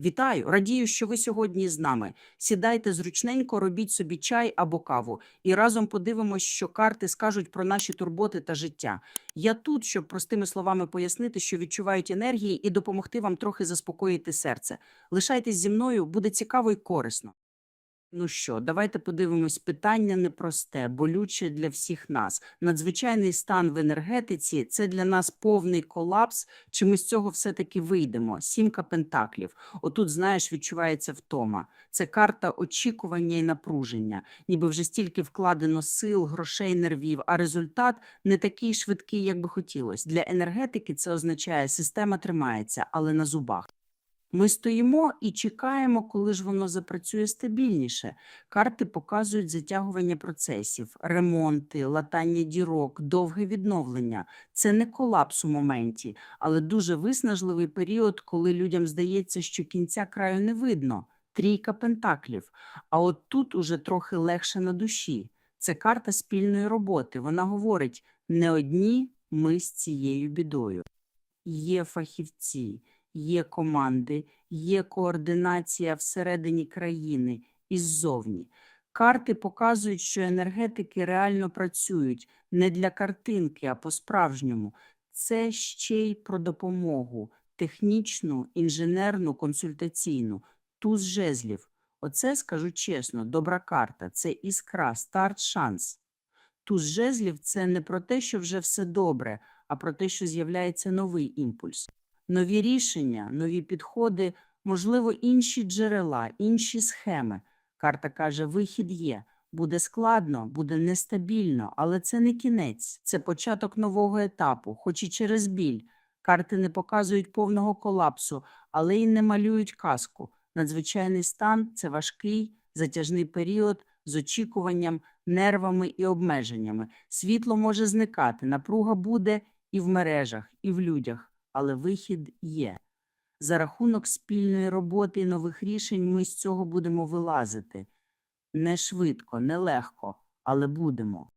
Вітаю! Радію, що ви сьогодні з нами. Сідайте зручненько, робіть собі чай або каву, і разом подивимось, що карти скажуть про наші турботи та життя. Я тут, щоб простими словами пояснити, що відчувають енергії, і допомогти вам трохи заспокоїти серце. Лишайтесь зі мною, буде цікаво і корисно. Ну що, давайте подивимось. Питання непросте, болюче для всіх нас. Надзвичайний стан в енергетиці це для нас повний колапс. Чи ми з цього все-таки вийдемо? Сімка пентаклів. Отут, знаєш, відчувається втома. Це карта очікування і напруження. Ніби вже стільки вкладено сил, грошей, нервів, а результат не такий швидкий, як би хотілося. Для енергетики це означає, система тримається, але на зубах. Ми стоїмо і чекаємо, коли ж воно запрацює стабільніше. Карти показують затягування процесів, ремонти, латання дірок, довге відновлення. Це не колапс у моменті, але дуже виснажливий період, коли людям здається, що кінця краю не видно. Трійка пентаклів. А от тут уже трохи легше на душі. Це карта спільної роботи. Вона говорить: не одні ми з цією бідою. Є фахівці, є команди, є координація всередині країни і ззовні. Карти показують, що енергетики реально працюють не для картинки, а по-справжньому. Це ще й про допомогу технічну, інженерну, консультаційну, туз жезлів. Оце, скажу чесно, добра карта, це іскра, старт, шанс. Туз жезлів це не про те, що вже все добре, а про те, що з'являється новий імпульс. Нові рішення, нові підходи, можливо, інші джерела, інші схеми. Карта каже, вихід є. Буде складно, буде нестабільно, але це не кінець, це початок нового етапу, хоч і через біль. Карти не показують повного колапсу, але й не малюють казку. Надзвичайний стан це важкий, затяжний період з очікуванням, нервами і обмеженнями. Світло може зникати, напруга буде і в мережах, і в людях, але вихід є. За рахунок спільної роботи і нових рішень ми з цього будемо вилазити. Не швидко, не легко, але будемо.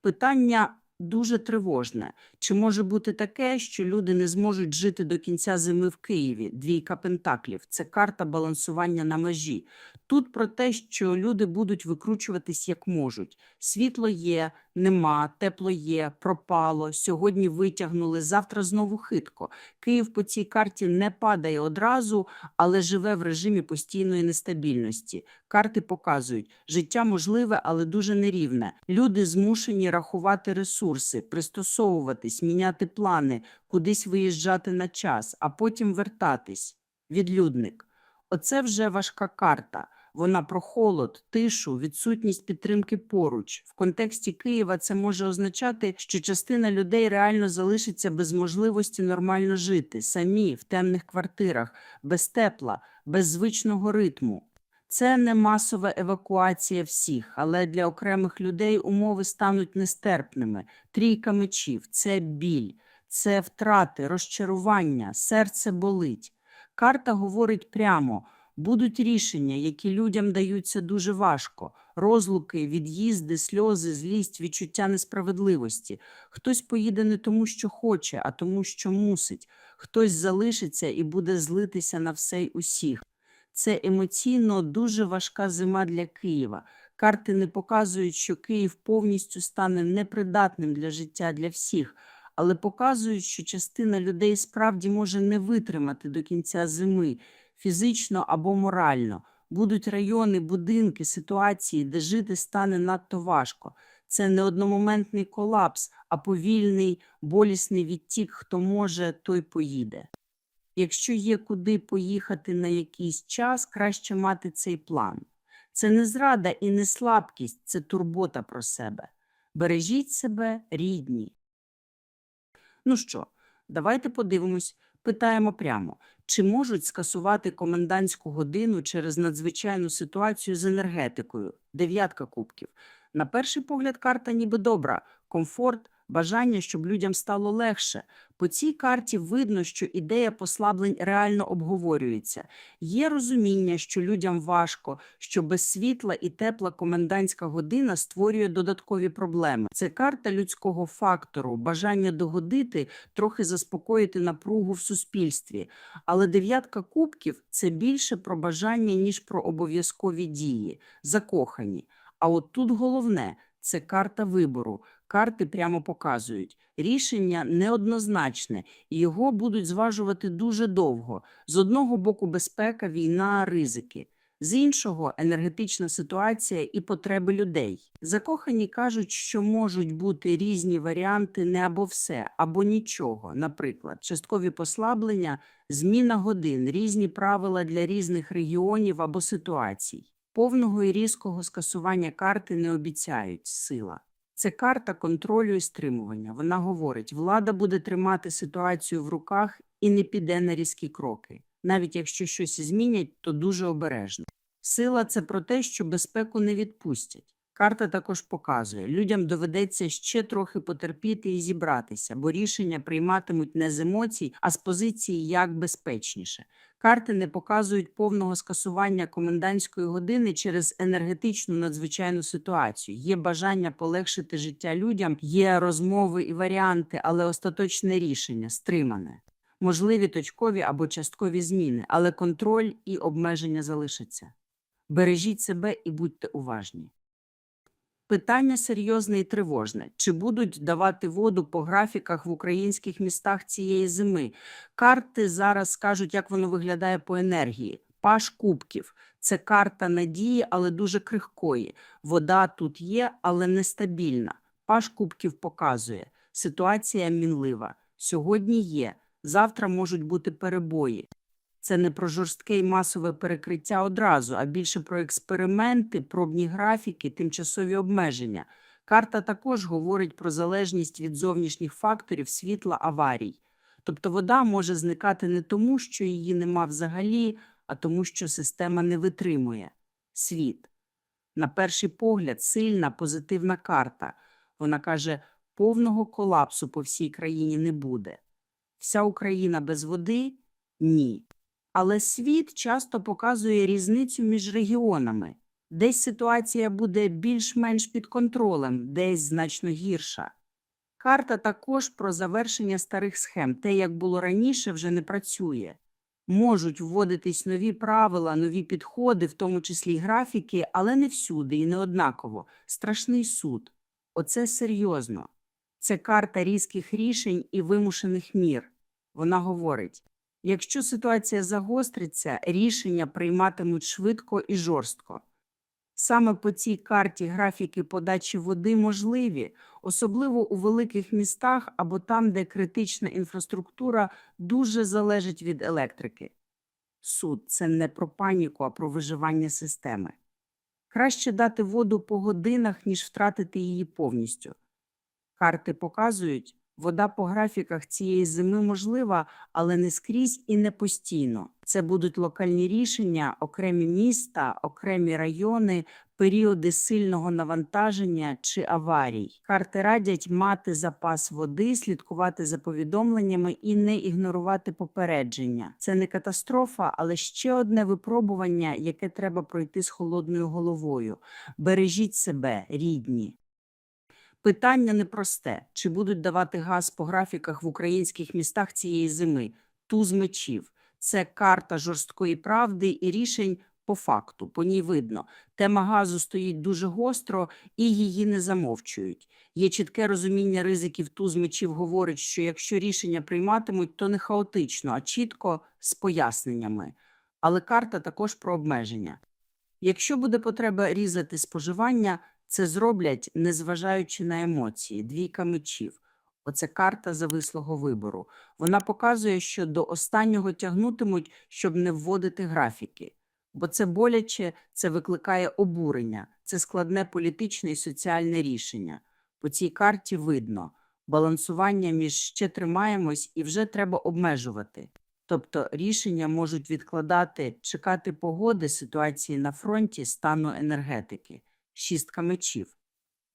Питання дуже тривожне. Чи може бути таке, що люди не зможуть жити до кінця зими в Києві? Двійка пентаклів це карта балансування на межі. Тут про те, що люди будуть викручуватись як можуть. Світло є, нема, тепло є, пропало. Сьогодні витягнули, завтра знову хитко. Київ по цій карті не падає одразу, але живе в режимі постійної нестабільності. Карти показують, життя можливе, але дуже нерівне. Люди змушені рахувати ресурси, пристосовуватись, міняти плани, кудись виїжджати на час, а потім вертатись. Відлюдник. Оце вже важка карта. Вона про холод, тишу, відсутність підтримки поруч. В контексті Києва це може означати, що частина людей реально залишиться без можливості нормально жити, самі в темних квартирах, без тепла, без звичного ритму. Це не масова евакуація всіх, але для окремих людей умови стануть нестерпними. Трійка мечів це біль, це втрати, розчарування, серце болить. Карта говорить прямо. Будуть рішення, які людям даються дуже важко: розлуки, від'їзди, сльози, злість, відчуття несправедливості. Хтось поїде не тому, що хоче, а тому, що мусить. Хтось залишиться і буде злитися на все й усіх. Це емоційно дуже важка зима для Києва. Карти не показують, що Київ повністю стане непридатним для життя для всіх, але показують, що частина людей справді може не витримати до кінця зими фізично або морально. Будуть райони, будинки, ситуації, де жити стане надто важко. Це не одномоментний колапс, а повільний, болісний відтік. Хто може, той поїде. Якщо є куди поїхати на якийсь час, краще мати цей план. Це не зрада і не слабкість, це турбота про себе. Бережіть себе, рідні. Ну що, давайте подивимось, питаємо прямо, чи можуть скасувати комендантську годину через надзвичайну ситуацію з енергетикою? Дев'ятка кубків. На перший погляд, карта ніби добра, комфорт, бажання, щоб людям стало легше. По цій карті видно, що ідея послаблень реально обговорюється. Є розуміння, що людям важко, що без світла і тепла комендантська година створює додаткові проблеми. Це карта людського фактору, бажання догодити, трохи заспокоїти напругу в суспільстві. Але дев'ятка кубків це більше про бажання, ніж про обов'язкові дії, закохані. А от тут головне це карта вибору. Карти прямо показують. Рішення неоднозначне, і його будуть зважувати дуже довго. З одного боку безпека, війна, ризики. З іншого енергетична ситуація і потреби людей. Закохані кажуть, що можуть бути різні варіанти не або все, або нічого. Наприклад, часткові послаблення, зміна годин, різні правила для різних регіонів або ситуацій. Повного і різкого скасування карти не обіцяють сила. Це карта контролю і стримування. Вона говорить, влада буде тримати ситуацію в руках і не піде на різкі кроки. Навіть якщо щось змінять, то дуже обережно. Сила це про те, що безпеку не відпустять. Карта також показує, людям доведеться ще трохи потерпіти і зібратися, бо рішення прийматимуть не з емоцій, а з позиції як безпечніше. Карти не показують повного скасування комендантської години через енергетичну надзвичайну ситуацію. Є бажання полегшити життя людям, є розмови і варіанти, але остаточне рішення стримане. Можливі точкові або часткові зміни, але контроль і обмеження залишаться. Бережіть себе і будьте уважні. Питання серйозне і тривожне. Чи будуть давати воду по графіках в українських містах цієї зими? Карти зараз скажуть, як воно виглядає по енергії. Паш кубків – це карта надії, але дуже крихкої. Вода тут є, але нестабільна. Паш кубків показує. Ситуація мінлива. Сьогодні є, завтра можуть бути перебої. Це не про жорстке і масове перекриття одразу, а більше про експерименти, пробні графіки, тимчасові обмеження. Карта також говорить про залежність від зовнішніх факторів світла аварій. Тобто вода може зникати не тому, що її нема взагалі, а тому, що система не витримує. Світ. На перший погляд, сильна позитивна карта. Вона каже, повного колапсу по всій країні не буде. Вся Україна без води? Ні. Але світ часто показує різницю між регіонами. Десь ситуація буде більш-менш під контролем, десь значно гірша. Карта також про завершення старих схем. Те, як було раніше, вже не працює. Можуть вводитись нові правила, нові підходи, в тому числі й графіки, але не всюди і не однаково. Страшний суд. Оце серйозно. Це карта різких рішень і вимушених мір. Вона говорить, якщо ситуація загостриться, рішення прийматимуть швидко і жорстко. Саме по цій карті графіки подачі води можливі, особливо у великих містах або там, де критична інфраструктура дуже залежить від електрики. Суд – це не про паніку, а про виживання системи. Краще дати воду по годинах, ніж втратити її повністю. Карти показують, вода по графіках цієї зими можлива, але не скрізь і не постійно. Це будуть локальні рішення, окремі міста, окремі райони, періоди сильного навантаження чи аварій. Карти радять мати запас води, слідкувати за повідомленнями і не ігнорувати попередження. Це не катастрофа, але ще одне випробування, яке треба пройти з холодною головою. Бережіть себе, рідні. Питання непросте: чи будуть давати газ по графіках в українських містах цієї зими? Туз мечів. Це карта жорсткої правди і рішень по факту. По ній видно. Тема газу стоїть дуже гостро і її не замовчують. Є чітке розуміння ризиків. Туз мечів говорить, що якщо рішення прийматимуть, то не хаотично, а чітко з поясненнями. Але карта також про обмеження. Якщо буде потреба різати споживання, це зроблять, незважаючи на емоції, двійка мечів. Оце карта завислого вибору. Вона показує, що до останнього тягнутимуть, щоб не вводити графіки. Бо це боляче, це викликає обурення, це складне політичне і соціальне рішення. По цій карті видно балансування між ще тримаємось і вже треба обмежувати. Тобто рішення можуть відкладати, чекати погоди, ситуації на фронті, стану енергетики. Шістка мечів.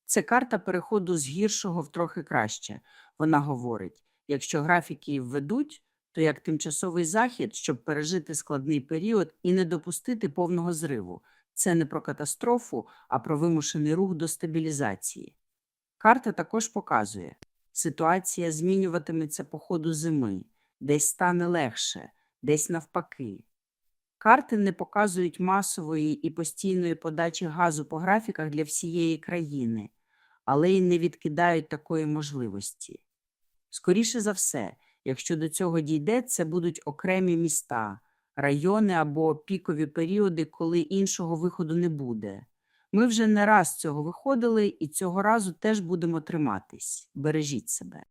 Це карта переходу з гіршого в трохи краще. Вона говорить: якщо графіки введуть, то як тимчасовий захід, щоб пережити складний період і не допустити повного зриву. Це не про катастрофу, а про вимушений рух до стабілізації. Карта також показує, ситуація змінюватиметься по ходу зими, десь стане легше, десь навпаки. Карти не показують масової і постійної подачі газу по графіках для всієї країни, але й не відкидають такої можливості. Скоріше за все, якщо до цього дійде, це будуть окремі міста, райони або пікові періоди, коли іншого виходу не буде. Ми вже не раз цього виходили і цього разу теж будемо триматись. Бережіть себе.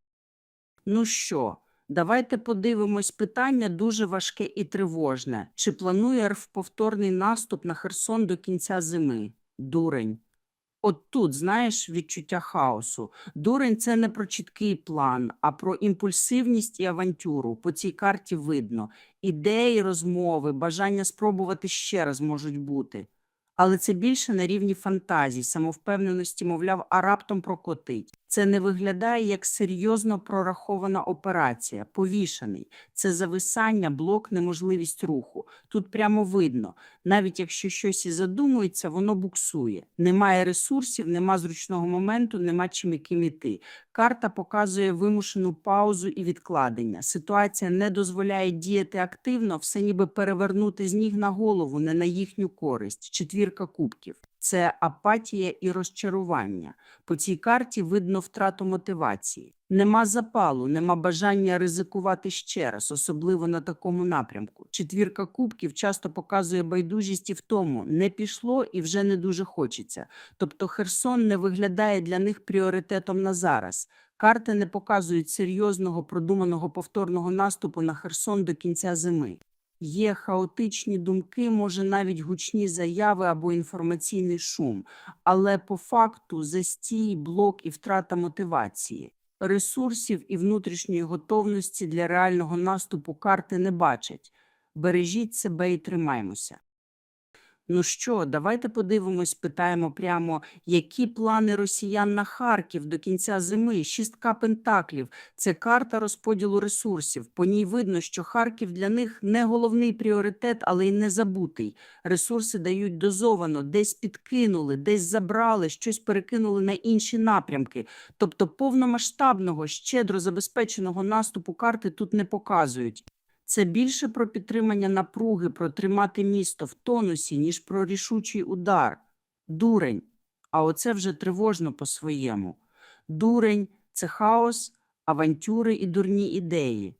Ну що, давайте подивимось питання дуже важке і тривожне. Чи планує РФ повторний наступ на Херсон до кінця зими? Дурень. От тут, знаєш, відчуття хаосу. Дурень це не про чіткий план, а про імпульсивність і авантюру. По цій карті видно. Ідеї, розмови, бажання спробувати ще раз можуть бути. Але це більше на рівні фантазій, самовпевненості, мовляв, а раптом прокотить. Це не виглядає як серйозно прорахована операція, повішаний. Це зависання, блок, неможливість руху. Тут прямо видно, навіть якщо щось і задумується, воно буксує. Немає ресурсів, нема зручного моменту, нема чим яким іти. Карта показує вимушену паузу і відкладення. Ситуація не дозволяє діяти активно, все ніби перевернути з ніг на голову, не на їхню користь. Четвірка кубків. Це апатія і розчарування. По цій карті видно втрату мотивації. Нема запалу, нема бажання ризикувати ще раз, особливо на такому напрямку. Четвірка кубків часто показує байдужість і в тому, не пішло і вже не дуже хочеться. Тобто Херсон не виглядає для них пріоритетом на зараз. Карти не показують серйозного продуманого повторного наступу на Херсон до кінця зими. Є хаотичні думки, може навіть гучні заяви або інформаційний шум, але по факту застій, блок і втрата мотивації. Ресурсів і внутрішньої готовності для реального наступу карти не бачать. Бережіть себе і тримаймося. Ну що, давайте подивимось, питаємо прямо, які плани росіян на Харків до кінця зими? Шістка пентаклів. Це карта розподілу ресурсів. По ній видно, що Харків для них не головний пріоритет, але й не забутий. Ресурси дають дозовано, десь підкинули, десь забрали, щось перекинули на інші напрямки. Тобто повномасштабного, щедро забезпеченого наступу карти тут не показують. Це більше про підтримання напруги, про тримати місто в тонусі, ніж про рішучий удар. Дурень. А оце вже тривожно по-своєму. Дурень це хаос, авантюри і дурні ідеї.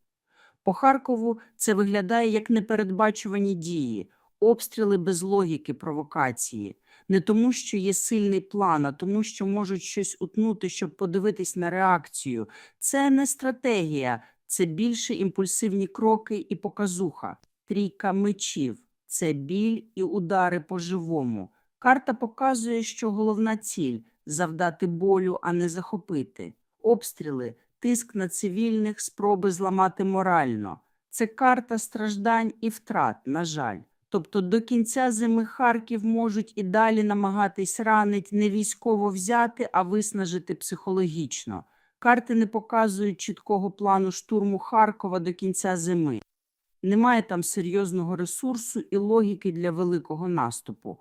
По Харкову це виглядає як непередбачувані дії, обстріли без логіки, провокації. Не тому, що є сильний план, а тому, що можуть щось утнути, щоб подивитись на реакцію. Це не стратегія, це більше імпульсивні кроки і показуха. Трійка мечів це біль і удари по живому. Карта показує, що головна ціль завдати болю, а не захопити. Обстріли, тиск на цивільних, спроби зламати морально. Це карта страждань і втрат, на жаль. Тобто до кінця зими Харків можуть і далі намагатись ранить не військово взяти, а виснажити психологічно. Карти не показують чіткого плану штурму Харкова до кінця зими. Немає там серйозного ресурсу і логіки для великого наступу.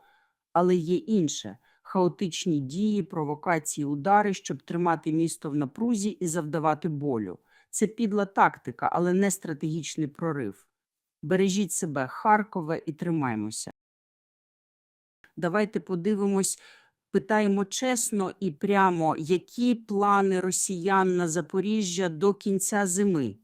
Але є інше хаотичні дії, провокації, удари, щоб тримати місто в напрузі і завдавати болю. Це підла тактика, але не стратегічний прорив. Бережіть себе, Харкове, і тримаймося. Давайте подивимось, питаємо чесно і прямо, які плани росіян на Запоріжжя до кінця зими.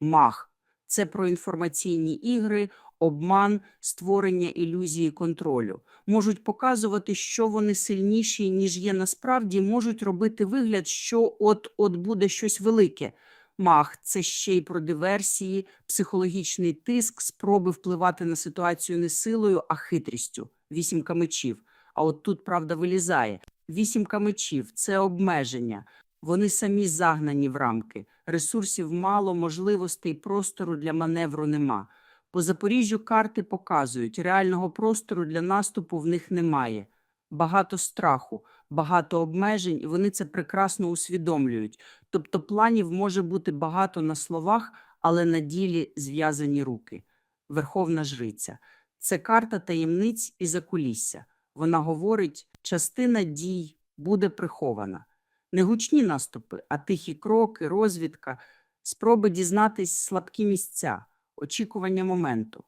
Мах це про інформаційні ігри, обман, створення ілюзії контролю. Можуть показувати, що вони сильніші, ніж є насправді, можуть робити вигляд, що от-от буде щось велике. Мах це ще й про диверсії, психологічний тиск, спроби впливати на ситуацію не силою, а хитрістю. Вісімка мечів. А от тут правда вилізає. Вісімка мечів це обмеження. Вони самі загнані в рамки. Ресурсів мало, можливостей, простору для маневру нема. По Запоріжжю карти показують, реального простору для наступу в них немає. Багато страху, багато обмежень, і вони це прекрасно усвідомлюють. Тобто планів може бути багато на словах, але на ділі зв'язані руки. Верховна жриця. Це карта таємниць і закулісся. Вона говорить, частина дій буде прихована. Не гучні наступи, а тихі кроки, розвідка, спроби дізнатись слабкі місця, очікування моменту.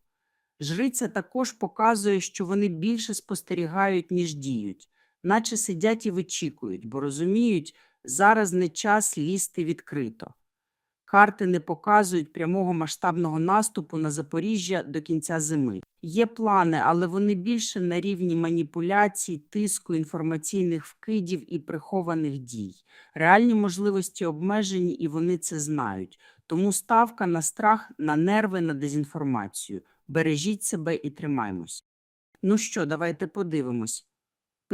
Жриця також показує, що вони більше спостерігають, ніж діють, наче сидять і вичікують, бо розуміють, зараз не час лізти відкрито. Карти не показують прямого масштабного наступу на Запоріжжя до кінця зими. Є плани, але вони більше на рівні маніпуляцій, тиску, інформаційних вкидів і прихованих дій. Реальні можливості обмежені, і вони це знають. Тому ставка на страх, на нерви, на дезінформацію. Бережіть себе і тримаймось. Ну що, давайте подивимось.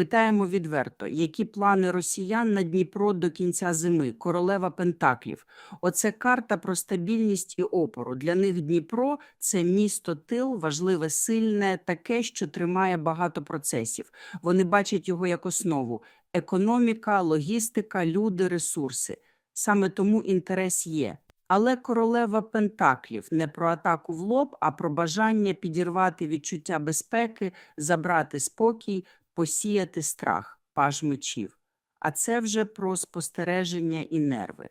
Питаємо відверто, які плани росіян на Дніпро до кінця зими, королева Пентаклів. Оце карта про стабільність і опору. Для них Дніпро це місто тил, важливе, сильне, таке, що тримає багато процесів. Вони бачать його як основу: економіка, логістика, люди, ресурси. Саме тому інтерес є. Але королева Пентаклів не про атаку в лоб, а про бажання підірвати відчуття безпеки, забрати спокій, посіяти страх, паж мечів. А це вже про спостереження і нерви.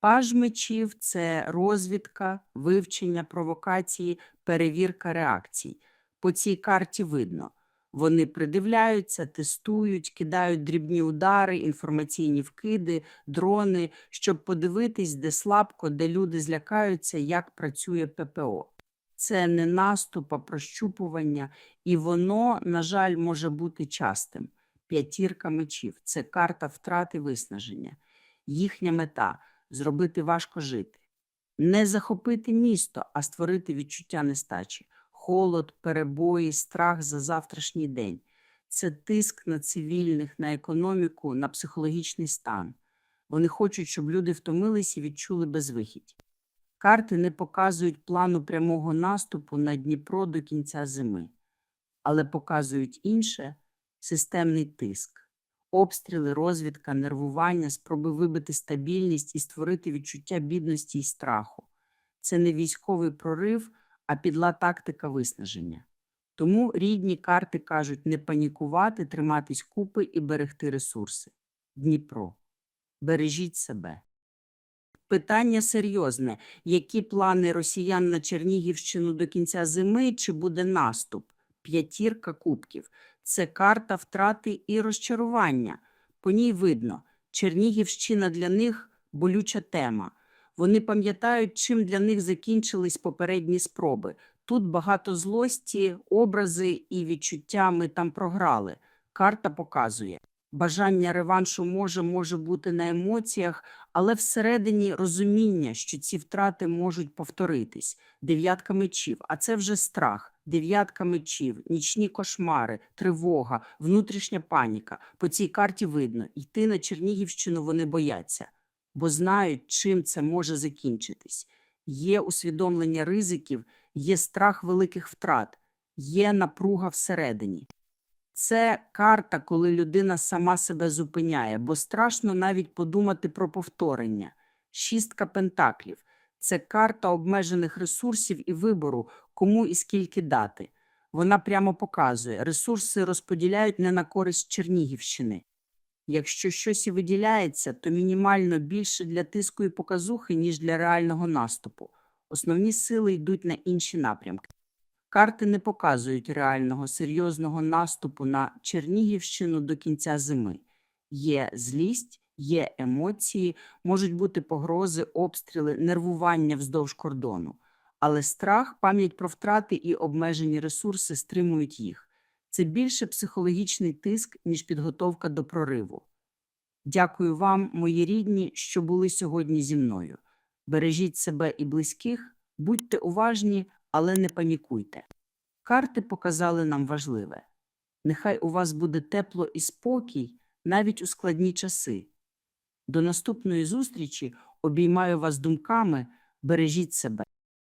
Паж мечів – це розвідка, вивчення провокації, перевірка реакцій. По цій карті видно. Вони придивляються, тестують, кидають дрібні удари, інформаційні вкиди, дрони, щоб подивитись, де слабко, де люди злякаються, як працює ППО. Це не наступ, а прощупування, і воно, на жаль, може бути частим. П'ятірка мечів це карта втрати виснаження. Їхня мета зробити важко жити, не захопити місто, а створити відчуття нестачі, холод, перебої, страх за завтрашній день. Це тиск на цивільних, на економіку, на психологічний стан. Вони хочуть, щоб люди втомились і відчули безвихідь. Карти не показують плану прямого наступу на Дніпро до кінця зими, але показують інше системний тиск. Обстріли, розвідка, нервування, спроби вибити стабільність і створити відчуття бідності і страху. Це не військовий прорив, а підла тактика виснаження. Тому рідні карти кажуть не панікувати, триматись купи і берегти ресурси. Дніпро. Бережіть себе. Питання серйозне. Які плани росіян на Чернігівщину до кінця зими, чи буде наступ? П'ятірка кубків. Це карта втрати і розчарування. По ній видно, Чернігівщина для них болюча тема. Вони пам'ятають, чим для них закінчились попередні спроби. Тут багато злості, образи і відчуття ми там програли. Карта показує. Бажання реваншу може, може бути на емоціях, але всередині розуміння, що ці втрати можуть повторитись. Дев'ятка мечів, а це вже страх. Дев'ятка мечів, нічні кошмари, тривога, внутрішня паніка. По цій карті видно, йти на Чернігівщину вони бояться, бо знають, чим це може закінчитись. Є усвідомлення ризиків, є страх великих втрат, є напруга всередині. Це карта, коли людина сама себе зупиняє, бо страшно навіть подумати про повторення. Шістка пентаклів це карта обмежених ресурсів і вибору, кому і скільки дати. Вона прямо показує, ресурси розподіляють не на користь Чернігівщини. Якщо щось і виділяється, то мінімально більше для тиску і показухи, ніж для реального наступу. Основні сили йдуть на інші напрямки. Карти не показують реального серйозного наступу на Чернігівщину до кінця зими. Є злість, є емоції, можуть бути погрози, обстріли, нервування вздовж кордону. Але страх, пам'ять про втрати і обмежені ресурси стримують їх. Це більше психологічний тиск, ніж підготовка до прориву. Дякую вам, мої рідні, що були сьогодні зі мною. Бережіть себе і близьких, будьте уважні, але не панікуйте. Карти показали нам важливе. Нехай у вас буде тепло і спокій навіть у складні часи. До наступної зустрічі обіймаю вас думками, бережіть себе.